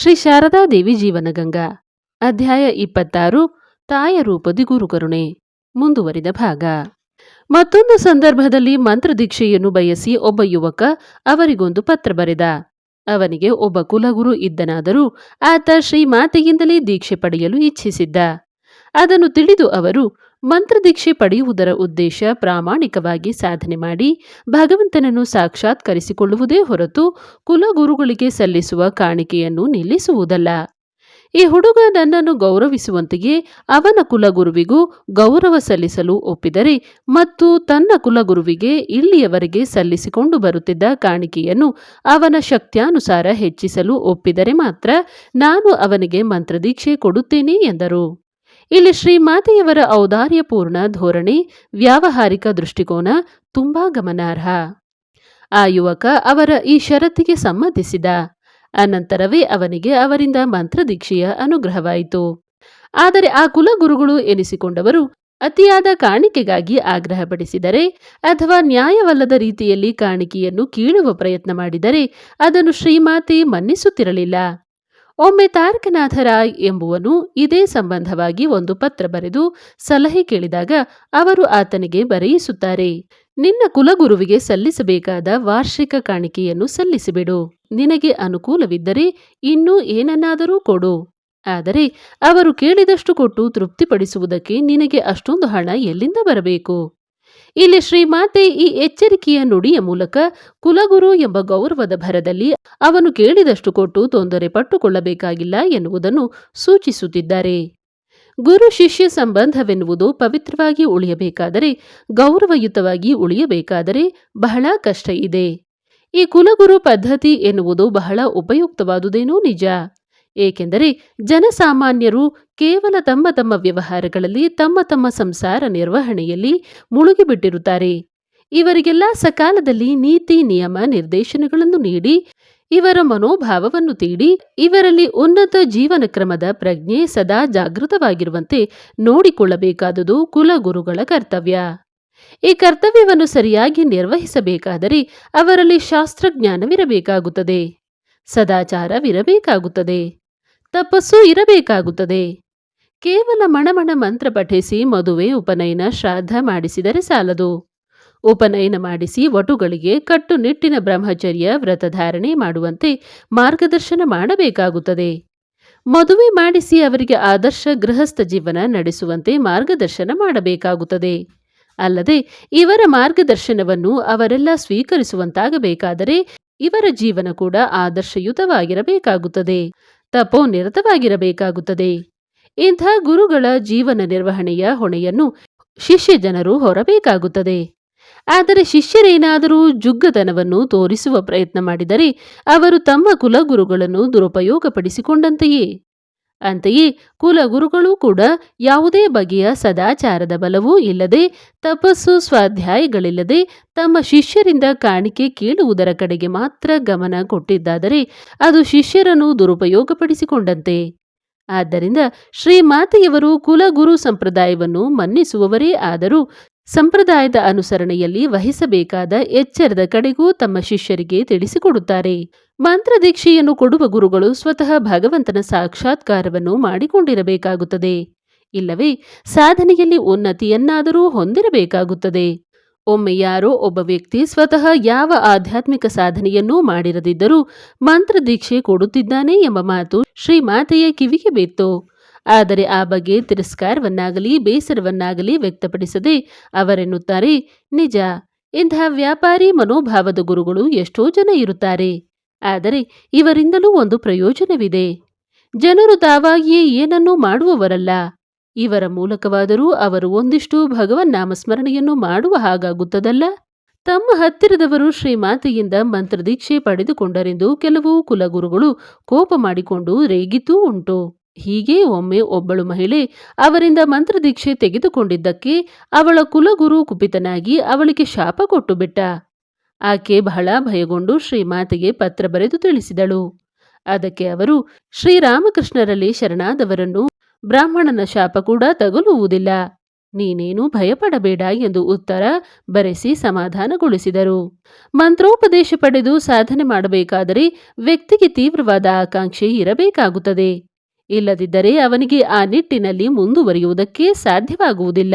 ಶ್ರೀ ಶಾರದಾದೇವಿ ಜೀವನಗಂಗಾ ಅಧ್ಯಾಯ ಇಪ್ಪತ್ತಾರು, ತಾಯ ರೂಪದಿ ಗುರುಕರುಣೆ, ಮುಂದುವರಿದ ಭಾಗ. ಮತ್ತೊಂದು ಸಂದರ್ಭದಲ್ಲಿ ಮಂತ್ರದೀಕ್ಷೆಯನ್ನು ಬಯಸಿ ಒಬ್ಬ ಯುವಕ ಅವರಿಗೊಂದು ಪತ್ರ ಬರೆದ. ಅವನಿಗೆ ಒಬ್ಬ ಕುಲಗುರು ಇದ್ದನಾದರೂ ಆತ ಶ್ರೀಮಾತೆಯಿಂದಲೇ ದೀಕ್ಷೆ ಪಡೆಯಲು ಇಚ್ಛಿಸಿದ್ದ. ಅದನ್ನು ತಿಳಿದು ಅವರು ಮಂತ್ರದೀಕ್ಷೆ ಪಡೆಯುವುದರ ಉದ್ದೇಶ ಪ್ರಾಮಾಣಿಕವಾಗಿ ಸಾಧನೆ ಮಾಡಿ ಭಗವಂತನನ್ನು ಸಾಕ್ಷಾತ್ಕರಿಸಿಕೊಳ್ಳುವುದೇ ಹೊರತು ಕುಲಗುರುಗಳಿಗೆ ಸಲ್ಲಿಸುವ ಕಾಣಿಕೆಯನ್ನು ನಿಲ್ಲಿಸುವುದಲ್ಲ. ಈ ಹುಡುಗ ನನ್ನನ್ನು ಗೌರವಿಸುವಂತೆಯೇ ಅವನ ಕುಲಗುರುವಿಗೂ ಗೌರವ ಸಲ್ಲಿಸಲು ಒಪ್ಪಿದರೆ ಮತ್ತು ತನ್ನ ಕುಲಗುರುವಿಗೆ ಇಲ್ಲಿಯವರೆಗೆ ಸಲ್ಲಿಸಿಕೊಂಡು ಬರುತ್ತಿದ್ದ ಕಾಣಿಕೆಯನ್ನು ಅವನ ಶಕ್ತ್ಯಾನುಸಾರ ಹೆಚ್ಚಿಸಲು ಒಪ್ಪಿದರೆ ಮಾತ್ರ ನಾನು ಅವನಿಗೆ ಮಂತ್ರದೀಕ್ಷೆ ಕೊಡುತ್ತೇನೆ ಎಂದರು. ಇಲ್ಲಿ ಶ್ರೀಮಾತೆಯವರ ಔದಾರ್ಯಪೂರ್ಣ ಧೋರಣೆ, ವ್ಯಾವಹಾರಿಕ ದೃಷ್ಟಿಕೋನ ತುಂಬಾ ಗಮನಾರ್ಹ. ಆ ಯುವಕ ಅವರ ಈ ಷರತ್ತಿಗೆ ಸಮ್ಮತಿಸಿದ. ಅನಂತರವೇ ಅವನಿಗೆ ಅವರಿಂದ ಮಂತ್ರದೀಕ್ಷೆಯ ಅನುಗ್ರಹವಾಯಿತು. ಆದರೆ ಆ ಕುಲಗುರುಗಳು ಎನಿಸಿಕೊಂಡವರು ಅತಿಯಾದ ಕಾಣಿಕೆಗಾಗಿ ಆಗ್ರಹಪಡಿಸಿದರೆ ಅಥವಾ ನ್ಯಾಯವಲ್ಲದ ರೀತಿಯಲ್ಲಿ ಕಾಣಿಕೆಯನ್ನು ಕೀಳುವ ಪ್ರಯತ್ನ ಮಾಡಿದರೆ ಅದನ್ನು ಶ್ರೀಮಾತೆ ಮನ್ನಿಸುತ್ತಿರಲಿಲ್ಲ. ಒಮ್ಮೆ ತಾರಕನಾಥರಾಯ್ ಎಂಬುವನು ಇದೇ ಸಂಬಂಧವಾಗಿ ಒಂದು ಪತ್ರ ಬರೆದು ಸಲಹೆ ಕೇಳಿದಾಗ ಅವರು ಆತನಿಗೆ ಬರೆಯಿಸುತ್ತಾರೆ, ನಿನ್ನ ಕುಲಗುರುವಿಗೆ ಸಲ್ಲಿಸಬೇಕಾದ ವಾರ್ಷಿಕ ಕಾಣಿಕೆಯನ್ನು ಸಲ್ಲಿಸಿಬಿಡು, ನಿನಗೆ ಅನುಕೂಲವಿದ್ದರೆ ಇನ್ನೂ ಏನನ್ನಾದರೂ ಕೊಡು, ಆದರೆ ಅವರು ಕೇಳಿದಷ್ಟು ಕೊಟ್ಟು ತೃಪ್ತಿಪಡಿಸುವುದಕ್ಕೆ ನಿನಗೆ ಅಷ್ಟೊಂದು ಹಣ ಎಲ್ಲಿಂದ ಬರಬೇಕು? ಇಲ್ಲಿ ಶ್ರೀಮಾತೆ ಈ ಎಚ್ಚರಿಕೆಯ ನುಡಿಯ ಮೂಲಕ ಕುಲಗುರು ಎಂಬ ಗೌರವದ ಭರದಲ್ಲಿ ಅವನು ಕೇಳಿದಷ್ಟು ಕೊಟ್ಟು ತೊಂದರೆ ಪಟ್ಟುಕೊಳ್ಳಬೇಕಾಗಿಲ್ಲ ಎನ್ನುವುದನ್ನು ಸೂಚಿಸುತ್ತಿದ್ದಾರೆ. ಗುರು ಶಿಷ್ಯ ಸಂಬಂಧವೆನ್ನುವುದು ಪವಿತ್ರವಾಗಿ ಉಳಿಯಬೇಕಾದರೆ, ಗೌರವಯುತವಾಗಿ ಉಳಿಯಬೇಕಾದರೆ ಬಹಳ ಕಷ್ಟ ಇದೆ. ಈ ಕುಲಗುರು ಪದ್ಧತಿ ಎನ್ನುವುದು ಬಹಳ ಉಪಯುಕ್ತವಾದುದೇನೋ ನಿಜ. ಏಕೆಂದರೆ ಜನಸಾಮಾನ್ಯರು ಕೇವಲ ತಮ್ಮ ತಮ್ಮ ವ್ಯವಹಾರಗಳಲ್ಲಿ ತಮ್ಮ ತಮ್ಮ ಸಂಸಾರ ನಿರ್ವಹಣೆಯಲ್ಲಿ ಮುಳುಗಿಬಿಟ್ಟಿರುತ್ತಾರೆ. ಇವರಿಗೆಲ್ಲ ಸಕಾಲದಲ್ಲಿ ನೀತಿ, ನಿಯಮ, ನಿರ್ದೇಶನಗಳನ್ನು ನೀಡಿ, ಇವರ ಮನೋಭಾವವನ್ನು ತೀಡಿ, ಇವರಲ್ಲಿ ಉನ್ನತ ಜೀವನ ಕ್ರಮದ ಪ್ರಜ್ಞೆ ಸದಾ ಜಾಗೃತವಾಗಿರುವಂತೆ ನೋಡಿಕೊಳ್ಳಬೇಕಾದುದು ಕುಲಗುರುಗಳ ಕರ್ತವ್ಯ. ಈ ಕರ್ತವ್ಯವನ್ನು ಸರಿಯಾಗಿ ನಿರ್ವಹಿಸಬೇಕಾದರೆ ಅವರಲ್ಲಿ ಶಾಸ್ತ್ರಜ್ಞಾನವಿರಬೇಕಾಗುತ್ತದೆ. ಸದಾಚಾರವಿರಬೇಕಾಗುತ್ತದೆ. ತಪಸ್ಸು ಇರಬೇಕಾಗುತ್ತದೆ. ಕೇವಲ ಮಣಮಣ ಮಂತ್ರ ಪಠಿಸಿ ಮದುವೆ ಉಪನಯನ ಶ್ರಾದ್ದ ಮಾಡಿಸಿದರೆ ಸಾಲದು. ಉಪನಯನ ಮಾಡಿಸಿ ವಟುಗಳಿಗೆ ಕಟ್ಟುನಿಟ್ಟಿನ ಬ್ರಹ್ಮಚರ್ಯ ವ್ರತಧಾರಣೆ ಮಾಡುವಂತೆ ಮಾರ್ಗದರ್ಶನ ಮಾಡಬೇಕಾಗುತ್ತದೆ. ಮದುವೆ ಮಾಡಿಸಿ ಅವರಿಗೆ ಆದರ್ಶ ಗೃಹಸ್ಥ ಜೀವನ ನಡೆಸುವಂತೆ ಮಾರ್ಗದರ್ಶನ ಮಾಡಬೇಕಾಗುತ್ತದೆ. ಅಲ್ಲದೆ ಇವರ ಮಾರ್ಗದರ್ಶನವನ್ನು ಅವರೆಲ್ಲ ಸ್ವೀಕರಿಸುವಂತಾಗಬೇಕಾದರೆ ಇವರ ಜೀವನ ಕೂಡ ಆದರ್ಶಯುತವಾಗಿರಬೇಕಾಗುತ್ತದೆ. ತಪೋನಿರತವಾಗಿರಬೇಕಾಗುತ್ತದೆ ಇಂಥ ಗುರುಗಳ ಜೀವನ ನಿರ್ವಹಣೆಯ ಹೊಣೆಯನ್ನು ಶಿಷ್ಯ ಜನರು ಹೊರಬೇಕಾಗುತ್ತದೆ. ಆದರೆ ಶಿಷ್ಯರೇನಾದರೂ ಜುಗ್ಗತನವನ್ನು ತೋರಿಸುವ ಪ್ರಯತ್ನ ಮಾಡಿದರೆ ಅವರು ತಮ್ಮ ಕುಲಗುರುಗಳನ್ನು ದುರುಪಯೋಗಪಡಿಸಿಕೊಂಡಂತೆಯೇ? ಅಂತೆಯೇ ಕುಲಗುರುಗಳು ಕೂಡ ಯಾವುದೇ ಬಗೆಯ ಸದಾಚಾರದ ಬಲವೂ ಇಲ್ಲದೆ ತಪಸ್ಸು ಸ್ವಾಧ್ಯಾಯಗಳಿಲ್ಲದೆ ತಮ್ಮ ಶಿಷ್ಯರಿಂದ ಕಾಣಿಕೆ ಕೇಳುವುದರ ಕಡೆಗೆ ಮಾತ್ರ ಗಮನ ಕೊಟ್ಟಿದ್ದಾದರೆ ಅದು ಶಿಷ್ಯರನ್ನು ದುರುಪಯೋಗಪಡಿಸಿಕೊಂಡಂತೆ. ಆದ್ದರಿಂದ ಶ್ರೀಮಾತೆಯವರು ಕುಲಗುರು ಸಂಪ್ರದಾಯವನ್ನು ಮನ್ನಿಸುವವರೇ ಆದರೂ ಸಂಪ್ರದಾಯದ ಅನುಸರಣೆಯಲ್ಲಿ ವಹಿಸಬೇಕಾದ ಎಚ್ಚರದ ಕಡೆಗೂ ತಮ್ಮ ಶಿಷ್ಯರಿಗೆ ತಿಳಿಸಿಕೊಡುತ್ತಾರೆ. ಮಂತ್ರದೀಕ್ಷೆಯನ್ನು ಕೊಡುವ ಗುರುಗಳು ಸ್ವತಃ ಭಗವಂತನ ಸಾಕ್ಷಾತ್ಕಾರವನ್ನು ಮಾಡಿಕೊಂಡಿರಬೇಕಾಗುತ್ತದೆ. ಇಲ್ಲವೇ, ಸಾಧನೆಯಲ್ಲಿ ಉನ್ನತಿಯನ್ನಾದರೂ ಹೊಂದಿರಬೇಕಾಗುತ್ತದೆ. ಒಮ್ಮೆ ಯಾರೋ ಒಬ್ಬ ವ್ಯಕ್ತಿ ಸ್ವತಃ ಯಾವ ಆಧ್ಯಾತ್ಮಿಕ ಸಾಧನೆಯನ್ನೂ ಮಾಡಿರದಿದ್ದರೂ ಮಂತ್ರದೀಕ್ಷೆ ಕೊಡುತ್ತಿದ್ದಾನೆ ಎಂಬ ಮಾತು ಶ್ರೀಮಾತೆಯ ಕಿವಿಗೆ ಬಿತ್ತು. ಆದರೆ ಆ ಬಗ್ಗೆ ತಿರಸ್ಕಾರವನ್ನಾಗಲಿ, ಬೇಸರವನ್ನಾಗಲಿ ವ್ಯಕ್ತಪಡಿಸದೆ ಅವರೆನ್ನುತ್ತಾರೆ, ನಿಜ, ಇಂತಹ ವ್ಯಾಪಾರಿ ಮನೋಭಾವದ ಗುರುಗಳು ಎಷ್ಟೋ ಜನ ಇರುತ್ತಾರೆ. ಆದರೆ ಇವರಿಂದಲೂ ಒಂದು ಪ್ರಯೋಜನವಿದೆ. ಜನರು ತಾವಾಗಿಯೇ ಏನನ್ನೂ ಮಾಡುವವರಲ್ಲ. ಇವರ ಮೂಲಕವಾದರೂ ಅವರು ಒಂದಿಷ್ಟು ಭಗವನ್ ನಾಮಸ್ಮರಣೆಯನ್ನು ಮಾಡುವ ಹಾಗಾಗುತ್ತದಲ್ಲ? ತಮ್ಮ ಹತ್ತಿರದವರು ಶ್ರೀಮಾತೆಯಿಂದ ಮಂತ್ರದೀಕ್ಷೆ ಪಡೆದುಕೊಂಡರೆಂದು ಕೆಲವು ಕುಲಗುರುಗಳು ಕೋಪ ಮಾಡಿಕೊಂಡು ರೇಗಿತೂ ಉಂಟು. ಹೀಗೆ ಒಮ್ಮೆ ಒಬ್ಬಳು ಮಹಿಳೆ ಅವರಿಂದ ಮಂತ್ರದೀಕ್ಷೆ ತೆಗೆದುಕೊಂಡಿದ್ದಕ್ಕೆ ಅವಳ ಕುಲಗುರು ಕುಪಿತನಾಗಿ ಅವಳಿಗೆ ಶಾಪ ಕೊಟ್ಟು ಬಿಟ್ಟ. ಆಕೆ ಬಹಳ ಭಯಗೊಂಡು ಶ್ರೀಮಾತೆಗೆ ಪತ್ರ ಬರೆದು ತಿಳಿಸಿದಳು. ಅದಕ್ಕೆ ಅವರು ಶ್ರೀರಾಮಕೃಷ್ಣರಲ್ಲಿ ಶರಣಾದವರನ್ನು ಬ್ರಾಹ್ಮಣನ ಶಾಪ ಕೂಡ ತಗುಲುವುದಿಲ್ಲ. ನೀನೇನು ಭಯಪಡಬೇಡ ಎಂದು ಉತ್ತರ ಬರೆಸಿ ಸಮಾಧಾನಗೊಳಿಸಿದರು. ಮಂತ್ರೋಪದೇಶ ಪಡೆದು ಸಾಧನೆ ಮಾಡಬೇಕಾದರೆ ವ್ಯಕ್ತಿಗೆ ತೀವ್ರವಾದ ಆಕಾಂಕ್ಷೆ ಇರಬೇಕಾಗುತ್ತದೆ. ಇಲ್ಲದಿದ್ದರೆ ಅವನಿಗೆ ಆ ನಿಟ್ಟಿನಲ್ಲಿ ಮುಂದುವರಿಯುವುದಕ್ಕೆ ಸಾಧ್ಯವಾಗುವುದಿಲ್ಲ.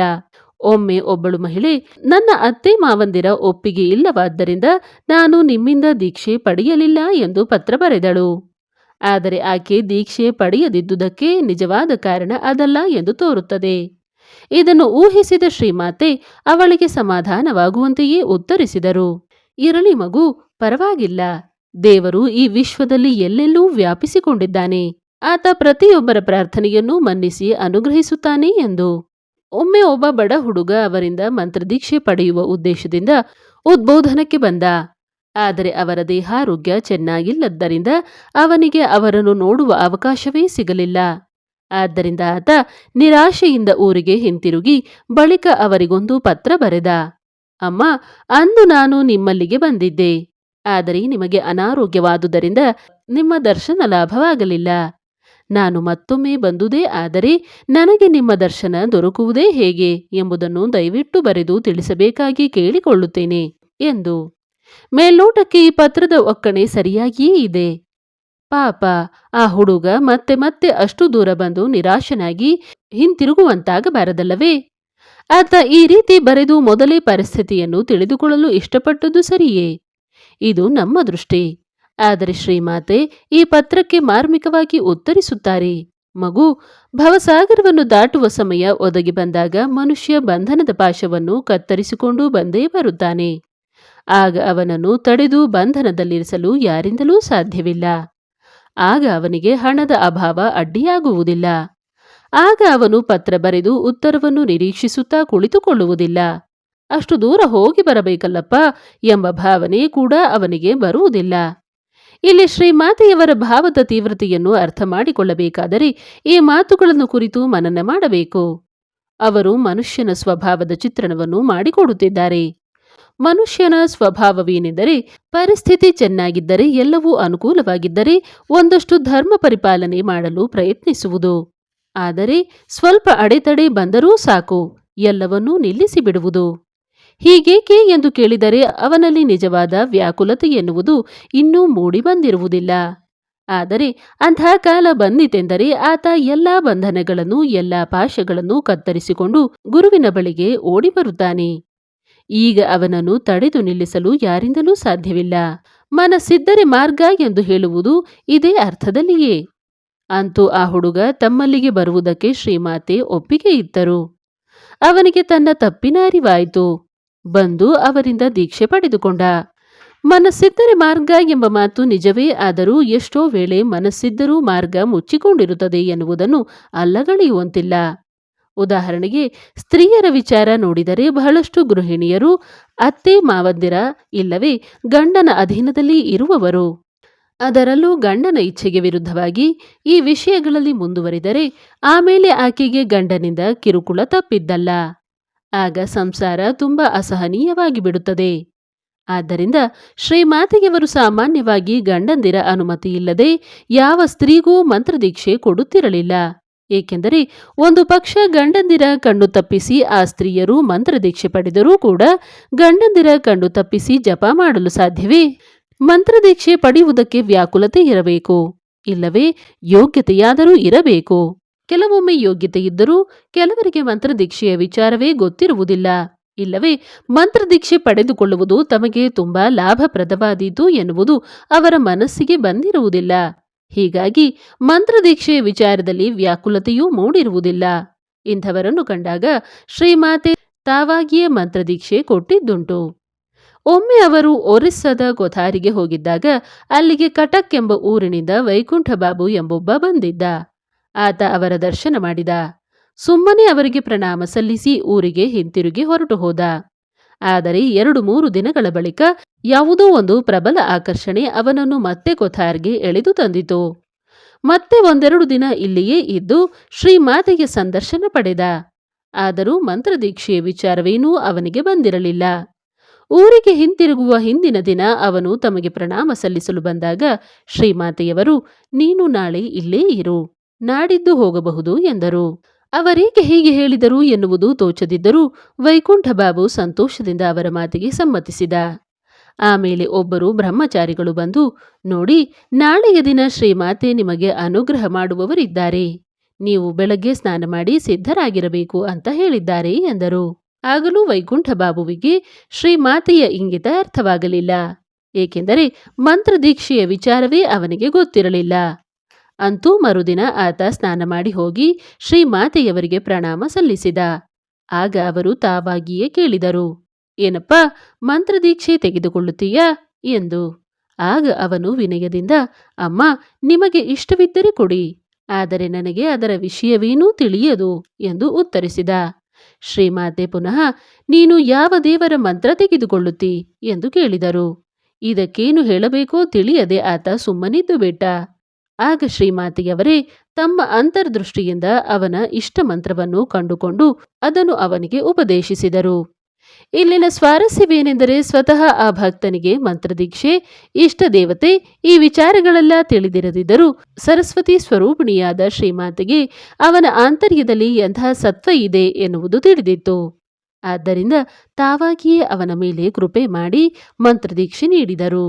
ಒಮ್ಮೆ ಒಬ್ಬಳು ಮಹಿಳೆ, ನನ್ನ ಅತ್ತೆ ಮಾವಂದಿರ ಒಪ್ಪಿಗೆ ಇಲ್ಲವಾದ್ದರಿಂದ ನಾನು ನಿಮ್ಮಿಂದ ದೀಕ್ಷೆ ಪಡೆಯಲಿಲ್ಲ ಎಂದು ಪತ್ರ ಬರೆದಳು. ಆದರೆ ಆಕೆ ದೀಕ್ಷೆ ಪಡೆಯದಿದ್ದುದಕ್ಕೆ ನಿಜವಾದ ಕಾರಣ ಅದಲ್ಲ ಎಂದು ತೋರುತ್ತದೆ. ಇದನ್ನು ಊಹಿಸಿದ ಶ್ರೀಮಾತೆ ಅವಳಿಗೆ ಸಮಾಧಾನವಾಗುವಂತೆಯೇ ಉತ್ತರಿಸಿದರು. ಇರಲಿ ಮಗು, ಪರವಾಗಿಲ್ಲ. ದೇವರು ಈ ವಿಶ್ವದಲ್ಲಿ ಎಲ್ಲೆಲ್ಲೂ ವ್ಯಾಪಿಸಿಕೊಂಡಿದ್ದಾನೆ. ಆತ ಪ್ರತಿಯೊಬ್ಬರ ಪ್ರಾರ್ಥನೆಯನ್ನು ಮನ್ನಿಸಿ ಅನುಗ್ರಹಿಸುತ್ತಾನೆ ಎಂದು. ಒಮ್ಮೆ ಒಬ್ಬ ಬಡ ಹುಡುಗ ಅವರಿಂದ ಮಂತ್ರದೀಕ್ಷೆ ಪಡೆಯುವ ಉದ್ದೇಶದಿಂದ ಉದ್ಬೋಧನಕ್ಕೆ ಬಂದ. ಆದರೆ ಅವರ ದೇಹಾರೋಗ್ಯ ಚೆನ್ನಾಗಿಲ್ಲದ್ದರಿಂದ ಅವನಿಗೆ ಅವರನ್ನು ನೋಡುವ ಅವಕಾಶವೇ ಸಿಗಲಿಲ್ಲ. ಆದ್ದರಿಂದ ಆತ ನಿರಾಶೆಯಿಂದ ಊರಿಗೆ ಹಿಂತಿರುಗಿ ಬಳಿಕ ಅವರಿಗೊಂದು ಪತ್ರ ಬರೆದ. ಅಮ್ಮ, ಅಂದು ನಾನು ನಿಮ್ಮಲ್ಲಿಗೆ ಬಂದಿದ್ದೆ. ಆದರೆ ನಿಮಗೆ ಅನಾರೋಗ್ಯವಾದುದರಿಂದ ನಿಮ್ಮ ದರ್ಶನ ಲಾಭವಾಗಲಿಲ್ಲ. ನಾನು ಮತ್ತೊಮ್ಮೆ ಬಂದುದೇ ಆದರೆ ನನಗೆ ನಿಮ್ಮ ದರ್ಶನ ದೊರಕುವುದೇ ಹೇಗೆ ಎಂಬುದನ್ನು ದಯವಿಟ್ಟು ಬರೆದು ತಿಳಿಸಬೇಕಾಗಿ ಕೇಳಿಕೊಳ್ಳುತ್ತೇನೆ ಎಂದು. ಮೇಲ್ನೋಟಕ್ಕೆ ಈ ಪತ್ರದ ಒಕ್ಕಣೆ ಸರಿಯಾಗಿಯೇ ಇದೆ. ಪಾಪ, ಆ ಹುಡುಗ ಮತ್ತೆ ಮತ್ತೆ ಅಷ್ಟು ದೂರ ಬಂದು ನಿರಾಶನಾಗಿ ಹಿಂತಿರುಗುವಂತಾಗಬಾರದಲ್ಲವೇ? ಆತ ಈ ರೀತಿ ಬರೆದು ಮೊದಲೇ ಪರಿಸ್ಥಿತಿಯನ್ನು ತಿಳಿದುಕೊಳ್ಳಲು ಇಷ್ಟಪಟ್ಟದ್ದು ಸರಿಯೇ? ಇದು ನಮ್ಮ ದೃಷ್ಟಿ. ಆದರೆ ಶ್ರೀಮಾತೆ, ಈ ಪತ್ರಕ್ಕೆ ಮಾರ್ಮಿಕವಾಗಿ ಉತ್ತರಿಸುತ್ತಾರೆ. ಮಗು, ಭವಸಾಗರವನ್ನು ದಾಟುವ ಸಮಯ ಒದಗಿ ಬಂದಾಗ ಮನುಷ್ಯ ಬಂಧನದ ಪಾಶವನ್ನು ಕತ್ತರಿಸಿಕೊಂಡು ಬಂದೇ ಬರುತ್ತಾನೆ. ಆಗ ಅವನನ್ನು ತಡೆದು ಬಂಧನದಲ್ಲಿರಿಸಲು ಯಾರಿಂದಲೂ ಸಾಧ್ಯವಿಲ್ಲ. ಆಗ ಅವನಿಗೆ ಹಣದ ಅಭಾವ ಅಡ್ಡಿಯಾಗುವುದಿಲ್ಲ. ಆಗ ಅವನು ಪತ್ರ ಬರೆದು ಉತ್ತರವನ್ನು ನಿರೀಕ್ಷಿಸುತ್ತಾ ಕುಳಿತುಕೊಳ್ಳುವುದಿಲ್ಲ. ಅಷ್ಟು ದೂರ ಹೋಗಿ ಬರಬೇಕಲ್ಲಪ್ಪ ಎಂಬ ಭಾವನೆ ಕೂಡ ಅವನಿಗೆ ಬರುವುದಿಲ್ಲ. ಇಲ್ಲಿ ಶ್ರೀಮಾತೆಯವರ ಭಾವದ ತೀವ್ರತೆಯನ್ನು ಅರ್ಥ ಮಾಡಿಕೊಳ್ಳಬೇಕಾದರೆ ಈ ಮಾತುಗಳನ್ನು ಕುರಿತು ಮನನ ಮಾಡಬೇಕು. ಅವರು ಮನುಷ್ಯನ ಸ್ವಭಾವದ ಚಿತ್ರಣವನ್ನು ಮಾಡಿಕೊಡುತ್ತಿದ್ದಾರೆ. ಮನುಷ್ಯನ ಸ್ವಭಾವವೇನೆಂದರೆ ಪರಿಸ್ಥಿತಿ ಚೆನ್ನಾಗಿದ್ದರೆ ಎಲ್ಲವೂ ಅನುಕೂಲವಾಗಿದ್ದರೆ ಒಂದಷ್ಟು ಧರ್ಮ ಪರಿಪಾಲನೆ ಮಾಡಲು ಪ್ರಯತ್ನಿಸುವುದು. ಆದರೆ ಸ್ವಲ್ಪ ಅಡೆತಡೆ ಬಂದರೂ ಸಾಕು, ಎಲ್ಲವನ್ನೂ ನಿಲ್ಲಿಸಿ ಬಿಡುವುದು ಹೀಗೇಕೆ ಎಂದು ಕೇಳಿದರೆ ಅವನಲ್ಲಿ ನಿಜವಾದ ವ್ಯಾಕುಲತೆ ಎನ್ನುವುದು ಇನ್ನೂ ಮೂಡಿ ಬಂದಿರುವುದಿಲ್ಲ. ಆದರೆ ಅಂಥ ಕಾಲ ಬಂದಿತೆಂದರೆ ಆತ ಎಲ್ಲಾ ಬಂಧನಗಳನ್ನು, ಎಲ್ಲಾ ಪಾಶಗಳನ್ನು ಕತ್ತರಿಸಿಕೊಂಡು ಗುರುವಿನ ಬಳಿಗೆ ಓಡಿ ಬರುತ್ತಾನೆ. ಈಗ ಅವನನ್ನು ತಡೆದು ನಿಲ್ಲಿಸಲು ಯಾರಿಂದಲೂ ಸಾಧ್ಯವಿಲ್ಲ. ಮನಸ್ಸಿದ್ದರೆ ಮಾರ್ಗ ಎಂದು ಹೇಳುವುದು ಇದೇ ಅರ್ಥದಲ್ಲಿಯೇ. ಅಂತೂ ಆ ಹುಡುಗ ತಮ್ಮಲ್ಲಿಗೆ ಬರುವುದಕ್ಕೆ ಶ್ರೀಮಾತೆ ಒಪ್ಪಿಗೆ ಇದ್ದರು ಅವನಿಗೆ ತನ್ನ ತಪ್ಪಿನ ಅರಿವಾಯಿತು. ಬಂದು ಅವರಿಂದ ದೀಕ್ಷೆ ಪಡೆದುಕೊಂಡ. ಮನಸ್ಸಿದ್ದರೆ ಮಾರ್ಗ ಎಂಬ ಮಾತು ನಿಜವೇ, ಆದರೂ ಎಷ್ಟೋ ವೇಳೆ ಮನಸ್ಸಿದ್ದರೂ ಮಾರ್ಗ ಮುಚ್ಚಿಕೊಂಡಿರುತ್ತದೆ ಎನ್ನುವುದನ್ನು ಅಲ್ಲಗಳೆಯುವಂತಿಲ್ಲ. ಉದಾಹರಣೆಗೆ, ಸ್ತ್ರೀಯರ ವಿಚಾರ ನೋಡಿದರೆ ಬಹಳಷ್ಟು ಗೃಹಿಣಿಯರು, ಅತ್ತೆ, ಮಾವಂದಿರ, ಇಲ್ಲವೇ ಗಂಡನ ಅಧೀನದಲ್ಲಿ ಇರುವವರು. ಅದರಲ್ಲೂ ಗಂಡನ ಇಚ್ಛೆಗೆ ವಿರುದ್ಧವಾಗಿ ಈ ವಿಷಯಗಳಲ್ಲಿ ಮುಂದುವರಿದರೆ ಆಮೇಲೆ ಆಕೆಗೆ ಗಂಡನಿಂದ ಕಿರುಕುಳ ತಪ್ಪಿದ್ದಲ್ಲ. ಆಗ ಸಂಸಾರ ತುಂಬ ಅಸಹನೀಯವಾಗಿ ಬಿಡುತ್ತದೆ. ಆದ್ದರಿಂದ ಶ್ರೀಮಾತೆಯವರು ಸಾಮಾನ್ಯವಾಗಿ ಗಂಡಂದಿರ ಅನುಮತಿ ಇಲ್ಲದೆ ಯಾವ ಸ್ತ್ರೀಗೂ ಮಂತ್ರದೀಕ್ಷೆ ಕೊಡುತ್ತಿರಲಿಲ್ಲ. ಏಕೆಂದರೆ ಒಂದು ಪಕ್ಷ ಗಂಡಂದಿರ ಕಣ್ಣು ತಪ್ಪಿಸಿ ಆ ಸ್ತ್ರೀಯರು ಮಂತ್ರದೀಕ್ಷೆ ಪಡೆದರೂ ಕೂಡ ಗಂಡಂದಿರ ಕಣ್ಣು ತಪ್ಪಿಸಿ ಜಪ ಮಾಡಲು ಸಾಧ್ಯವೇ? ಮಂತ್ರದೀಕ್ಷೆ ಪಡೆಯುವುದಕ್ಕೆ ವ್ಯಾಕುಲತೆ ಇರಬೇಕು. ಇಲ್ಲವೇ ಯೋಗ್ಯತೆಯಾದರೂ ಇರಬೇಕು. ಕೆಲವೊಮ್ಮೆ ಯೋಗ್ಯತೆ ಇದ್ದರೂ ಕೆಲವರಿಗೆ ಮಂತ್ರದೀಕ್ಷೆಯ ವಿಚಾರವೇ ಗೊತ್ತಿರುವುದಿಲ್ಲ. ಇಲ್ಲವೇ, ಮಂತ್ರದೀಕ್ಷೆ ಪಡೆದುಕೊಳ್ಳುವುದು ತಮಗೆ ತುಂಬಾ ಲಾಭಪ್ರದವಾದೀತು ಎನ್ನುವುದು ಅವರ ಮನಸ್ಸಿಗೆ ಬಂದಿರುವುದಿಲ್ಲ. ಹೀಗಾಗಿ ಮಂತ್ರದೀಕ್ಷೆಯ ವಿಚಾರದಲ್ಲಿ ವ್ಯಾಕುಲತೆಯೂ ಮೂಡಿರುವುದಿಲ್ಲ. ಇಂಥವರನ್ನು ಕಂಡಾಗ ಶ್ರೀಮಾತೆ ತಾವಾಗಿಯೇ ಮಂತ್ರದೀಕ್ಷೆ ಕೊಟ್ಟಿದ್ದುಂಟು. ಒಮ್ಮೆ ಅವರು ಒರಿಸ್ಸಾದ ಕೊಥಾರಿಗೆ ಹೋಗಿದ್ದಾಗ ಅಲ್ಲಿಗೆ ಕಟಕ್ ಎಂಬ ಊರಿನಿಂದ ವೈಕುಂಠಬಾಬು ಎಂಬೊಬ್ಬ ಬಂದಿದ್ದ. ಆತ ಅವರ ದರ್ಶನ ಮಾಡಿದ. ಸುಮ್ಮನೆ ಅವರಿಗೆ ಪ್ರಣಾಮ ಸಲ್ಲಿಸಿ ಊರಿಗೆ ಹಿಂತಿರುಗಿ ಹೊರಟು ಹೋದ. ಆದರೆ ಎರಡು ಮೂರು ದಿನಗಳ ಬಳಿಕ ಯಾವುದೋ ಒಂದು ಪ್ರಬಲ ಆಕರ್ಷಣೆ ಅವನನ್ನು ಮತ್ತೆ ಕೊಥಾರ್ಗೆ ಎಳೆದು ತಂದಿತು. ಮತ್ತೆ ಒಂದೆರಡು ದಿನ ಇಲ್ಲಿಯೇ ಇದ್ದು ಶ್ರೀಮಾತೆಗೆ ಸಂದರ್ಶನ ಪಡೆದ. ಆದರೂ ಮಂತ್ರದೀಕ್ಷೆಯ ವಿಚಾರವೇನೂ ಅವನಿಗೆ ಬಂದಿರಲಿಲ್ಲ. ಊರಿಗೆ ಹಿಂತಿರುಗುವ ಹಿಂದಿನ ದಿನ ಅವನು ತಮಗೆ ಪ್ರಣಾಮ ಸಲ್ಲಿಸಲು ಬಂದಾಗ ಶ್ರೀಮಾತೆಯವರು, ನೀನು ನಾಳೆ ಇಲ್ಲೇ ಇರು. ನಾಡಿದ್ದು ಹೋಗಬಹುದು ಎಂದರು. ಅವರೇಕೆ ಹೀಗೆ ಹೇಳಿದರು ಎನ್ನುವುದು ತೋಚದಿದ್ದರೂ ವೈಕುಂಠ ಬಾಬು ಸಂತೋಷದಿಂದ ಅವರ ಮಾತಿಗೆ ಸಮ್ಮತಿಸಿದ. ಆಮೇಲೆ ಒಬ್ಬರು ಬ್ರಹ್ಮಚಾರಿಗಳು ಬಂದು, ನೋಡಿ, ನಾಳೆಯ ದಿನ ಶ್ರೀಮಾತೆ ನಿಮಗೆ ಅನುಗ್ರಹ ಮಾಡುವವರಿದ್ದಾರೆ. ನೀವು ಬೆಳಗ್ಗೆ ಸ್ನಾನ ಮಾಡಿ ಸಿದ್ಧರಾಗಿರಬೇಕು ಅಂತ ಹೇಳಿದ್ದಾರೆ ಎಂದರು. ಆಗಲೂ ವೈಕುಂಠ ಬಾಬುವಿಗೆ ಶ್ರೀಮಾತೆಯ ಇಂಗಿತ ಅರ್ಥವಾಗಲಿಲ್ಲ. ಏಕೆಂದರೆ ಮಂತ್ರದೀಕ್ಷೆಯ ವಿಚಾರವೇ ಅವನಿಗೆ ಗೊತ್ತಿರಲಿಲ್ಲ. ಅಂತೂ ಮರುದಿನ ಆತ ಸ್ನಾನ ಮಾಡಿ ಹೋಗಿ ಶ್ರೀಮಾತೆಯವರಿಗೆ ಪ್ರಣಾಮ ಸಲ್ಲಿಸಿದ. ಆಗ ಅವರು ತಾವಾಗಿಯೇ ಕೇಳಿದರು, ಏನಪ್ಪ, ಮಂತ್ರದೀಕ್ಷೆ ತೆಗೆದುಕೊಳ್ಳುತ್ತೀಯಾ? ಎಂದು. ಆಗ ಅವನು ವಿನಯದಿಂದ, ಅಮ್ಮ, ನಿಮಗೆ ಇಷ್ಟವಿದ್ದರೆ ಕೊಡಿ, ಆದರೆ ನನಗೆ ಅದರ ವಿಷಯವೇನೂ ತಿಳಿಯದು ಎಂದು ಉತ್ತರಿಸಿದ. ಶ್ರೀಮಾತೆ ಪುನಃ, ನೀನು ಯಾವ ದೇವರ ಮಂತ್ರ ತೆಗೆದುಕೊಳ್ಳುತ್ತಿ? ಎಂದು ಕೇಳಿದರು. ಇದಕ್ಕೇನು ಹೇಳಬೇಕೋ ತಿಳಿಯದೆ ಆತ ಸುಮ್ಮನಿದ್ದು ಬಿಟ್ಟ ಆಗ ಶ್ರೀಮಾತೆಯವರೇ, ತಮ್ಮ ಅಂತರ್ದೃಷ್ಟಿಯಿಂದ ಅವನ ಇಷ್ಟ ಮಂತ್ರವನ್ನು ಕಂಡುಕೊಂಡು ಅದನ್ನು ಅವನಿಗೆ ಉಪದೇಶಿಸಿದರು. ಇಲ್ಲಿನ ಸ್ವಾರಸ್ಯವೇನೆಂದರೆ ಸ್ವತಃ ಆ ಭಕ್ತನಿಗೆ ಮಂತ್ರದೀಕ್ಷೆ ಇಷ್ಟ ದೇವತೆ ಈ ವಿಚಾರಗಳೆಲ್ಲ ತಿಳಿದಿರದಿದ್ದರೂ ಸರಸ್ವತಿ ಸ್ವರೂಪಿಣಿಯಾದ ಶ್ರೀಮಾತೆಗೆ ಅವನ ಆಂತರ್ಯದಲ್ಲಿ ಎಂಥ ಸತ್ವ ಇದೆ ಎನ್ನುವುದು ತಿಳಿದಿತ್ತು. ಆದ್ದರಿಂದ ತಾವಾಗಿಯೇ ಅವನ ಮೇಲೆ ಕೃಪೆ ಮಾಡಿ ಮಂತ್ರದೀಕ್ಷೆ ನೀಡಿದರು.